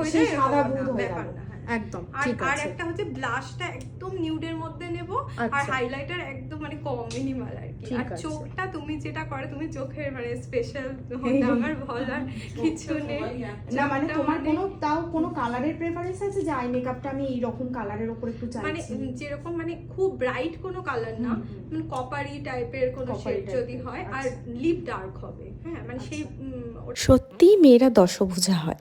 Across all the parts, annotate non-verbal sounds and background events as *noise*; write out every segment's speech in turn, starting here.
হয়ে যায় সাদা বুদ হয়ে ব্যাপার গেল। না, হ্যাঁ। একদম ঠিক আর একটা হচ্ছে ব্লাশটা একদম নিউডের মধ্যে নেব আর আচ্ছা। হাইলাইটার একদম মানে কম মিনিমাল আর কি আর চোখটা তুমি যেটা করে তুমি চোখের মানে স্পেশাল *laughs* আমার বলার কিছু নেই না মানে তোমার মানে- কোনো তাও কোনো কালারের প্রেফারেন্স আছে যে আই মেকআপটা আমি এই রকম কালারের উপর একটু মানে যেরকম মানে খুব ব্রাইট কোনো কালার না। মানে কপারি টাইপের কোনো শেড যদি হয় আর আচ্ছা। লিপ ডার্ক হবে হ্যাঁ মানে সেই ওটা- সত্যিই মেয়েরা দশভুজা হয়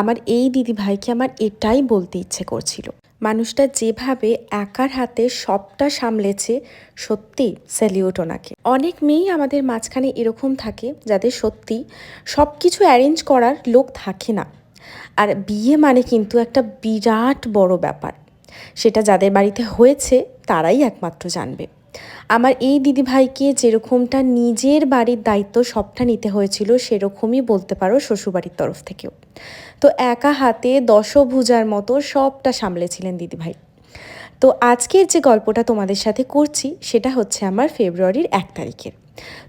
আমার এই দিদি ভাইকে আমার এটাই বলতে ইচ্ছে করছিল। মানুষটা যেভাবে একার হাতে সবটা সামলেছে, সত্যি স্যালিউট ওনাকে। অনেক মেয়েই আমাদের মাঝখানে এরকম থাকে, যাদের সত্যি সব কিছু অ্যারেঞ্জ করার লোক থাকে না। আর বিয়ে মানে কিন্তু একটা বিরাট বড় ব্যাপার। সেটা যাদের বাড়িতে হয়েছে, তারাই একমাত্র জানবে। আমার এই দিদিভাইকে যেরকমটা নিজের বাড়ির দায়িত্ব সবটা নিতে হয়েছিল, সেরকমই বলতে পারো শ্বশুরবাড়ির তরফ থেকেও। তো একা হাতে দশভুজার মতো সবটা সামলেছিলেন দিদিভাই। তো আজকের যে গল্পটা তোমাদের সাথে করছি, সেটা হচ্ছে আমার ফেব্রুয়ারির এক তারিখের।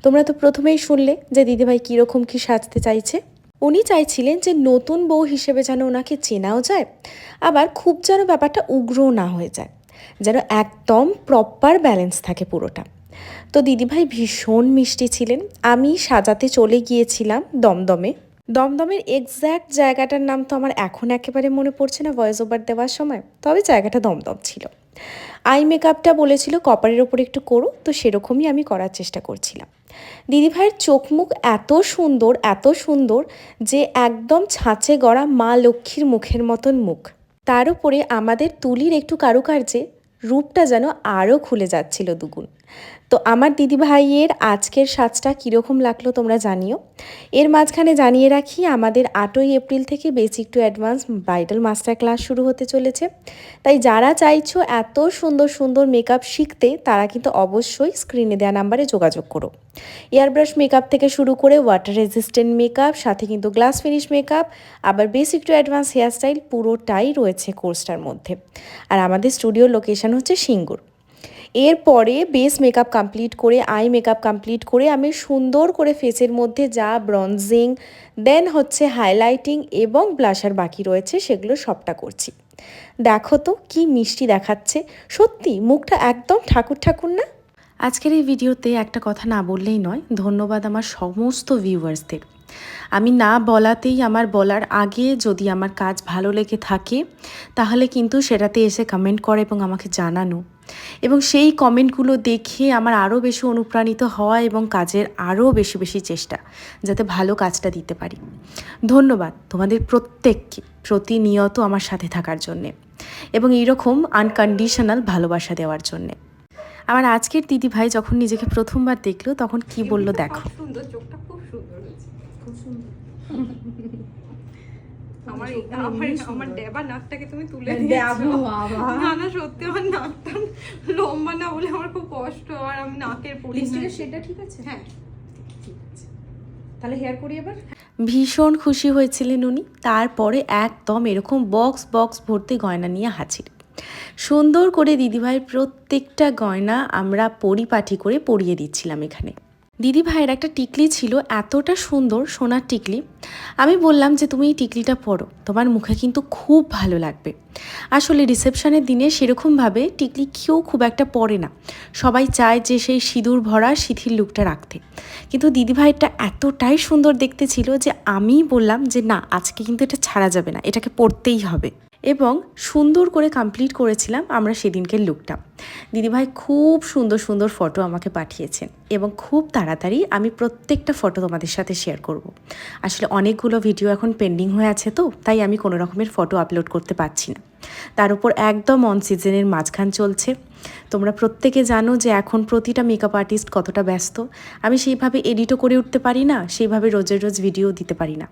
তোমরা তো প্রথমেই শুনলে যে দিদিভাই কীরকম কী সাজতে চাইছে। উনি চাইছিলেন যে নতুন বউ হিসেবে যেন ওনাকে চেনাও যায়, আবার খুব যেন ব্যাপারটা উগ্রও না হয়ে যায়। যেন একদম প্রপার ব্যালেন্স থাকে পুরোটা। তো দিদিভাই ভীষণ মিষ্টি ছিলেন। আমি সাজাতে চলে গিয়েছিলাম দমদমে। দমদমের এক্স্যাক্ট জায়গাটার নাম তো আমার এখন একেবারে মনে পড়ছে না ভয়েস ওভার দেওয়ার সময়। তবে জায়গাটা দমদম ছিল। আই মেকআপটা বলেছিল কপারের ওপর একটু করো, তো সেরকমই আমি করার চেষ্টা করছিলাম। দিদিভাইয়ের চোখ মুখ এত সুন্দর এত সুন্দর যে একদম ছাঁচে গড়া মা লক্ষ্মীর মুখের মতন মুখ। তার উপরে আমাদের তুলির একটু কারুকার্যে রূপটা যেন আরও খুলে যাচ্ছিল দুগুণ। তো আমার দিদিভাইয়ের আজকের সাজটা কীরকম লাগল তোমরা জানিও। এর মাঝখানে জানিয়ে রাখি, আমাদের আটই এপ্রিল থেকে basic to advance bridal master class শুরু হতে চলেছে। তাই যারা চাইছো এত সুন্দর সুন্দর মেকআপ শিখতে, তারা কিন্তু অবশ্যই স্ক্রিনে দেওয়া নাম্বারে যোগাযোগ করো। এয়ারব্রাশ মেকআপ থেকে শুরু করে ওয়াটার রেজিস্ট্যান্ট মেকআপ সাথে কিন্তু গ্লাস ফিনিশ মেকআপ আবার বেসিক টু অ্যাডভান্স হেয়ারস্টাইল পুরোটাই রয়েছে কোর্সটার মধ্যে। আর আমাদের স্টুডিও লোকেশন হচ্ছে সিঙ্গুর। এরপরে বেস মেকআপ কমপ্লিট করে আই মেকআপ কমপ্লিট করে আমি সুন্দর করে ফেসের মধ্যে যা ব্রঞ্জিং দেন হচ্ছে হাইলাইটিং এবং ব্লাশার বাকি রয়েছে সেগুলো সবটা করছি। দেখো তো কি মিষ্টি দেখাচ্ছে। সত্যি, মুখটা একদম ঠাকুর ঠাকুর না? আজকের এই ভিডিওতে একটা কথা না বললেই নয়, ধন্যবাদ আমার সমস্ত ভিউয়ার্সদের আমি না বলাতেই আমার বলার আগে যদি আমার কাজ ভালো লেগে থাকে, তাহলে কিন্তু সেটাতে এসে কমেন্ট করে এবং আমাকে জানানো। এবং সেই কমেন্টগুলো দেখে আমার আরও বেশি অনুপ্রাণিত হওয়া এবং কাজের আরও বেশি বেশি চেষ্টা যাতে ভালো কাজটা দিতে পারি। ধন্যবাদ তোমাদের প্রত্যেককে প্রতিনিয়ত আমার সাথে থাকার জন্যে এবং এইরকম আনকন্ডিশনাল ভালোবাসা দেওয়ার জন্যে। আমার আজকের দিদি ভাই যখন নিজেকে প্রথমবার দেখল তখন কি বলল দেখো। সুন্দর, চোখটা খুব সুন্দর খুব সুন্দর। আমার আমার আমার ডেবা নাকটাকে তুমি তুলে দিয়েছ। না না সত্যি আমার নাকটা লম্বা না বলে আমার খুব কষ্ট। আর আমি নাকের শেডটা ঠিক আছে? হ্যাঁ। তাহলে হেয়ার করি এবার? ভীষণ খুশি হয়েছিলেন উনি। তারপরে একদম এরকম বক্স বক্স ভর্তি গয়না নিয়ে হাজির। সুন্দর করে দিদিভাইয়ের প্রত্যেকটা গয়না আমরা পরিপাটি করে পরিয়ে দিচ্ছিলাম এখানে। দিদিভাইয়ের একটা টিকলি ছিল, এতটা সুন্দর সোনার টিকলি। আমি বললাম যে, তুমি এই টিকলিটা পরো, তোমার মুখে কিন্তু খুব ভালো লাগবে। আসলে রিসেপশনের দিনে সেরকমভাবে টিকলি কেউ খুব একটা পরে না। সবাই চায় যে, সেই সিঁদুর ভরা শিথিল লুকটা রাখতে। কিন্তু দিদিভাইটা এতটাই সুন্দর দেখতে ছিল যে আমিই বললাম যে, না, আজকে কিন্তু এটা ছাড়া যাবে না, এটাকে পরতেই হবে। এবং সুন্দর করে কমপ্লিট করেছিলাম আমরা সেদিনকের লুকটা। দিদিভাই খুব সুন্দর সুন্দর ফটো আমাকে পাঠিয়েছেন এবং খুব তাড়াতাড়ি আমি প্রত্যেকটা ফটো তোমাদের সাথে শেয়ার করব। আসলে অনেকগুলো ভিডিও এখন পেন্ডিং হয়ে আছে তো, তাই আমি কোনো রকমের ফটো আপলোড করতে পারছি না। তার উপর একদম অন সিজনের মাঝখান চলছে। তোমরা প্রত্যেকে জানো যে এখন প্রতিটা মেকআপ আর্টিস্ট কতটা ব্যস্ত। আমি সেইভাবে এডিটও করে উঠতে পারি না, সেইভাবে রোজের রোজ ভিডিও দিতে পারি না।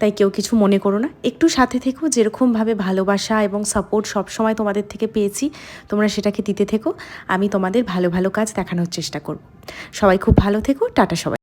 তাই কেউ কিছু মনে করো না। একটু সাথে থেকো, যেরকমভাবে ভালোবাসা এবং সাপোর্ট সবসময় তোমাদের থেকে পেয়েছি, তোমরা সেটাকে দিতে থেকো। আমি তোমাদের ভালো ভালো কাজ দেখানোর চেষ্টা করব। সবাই খুব ভালো থেকো, টাটা সবাই।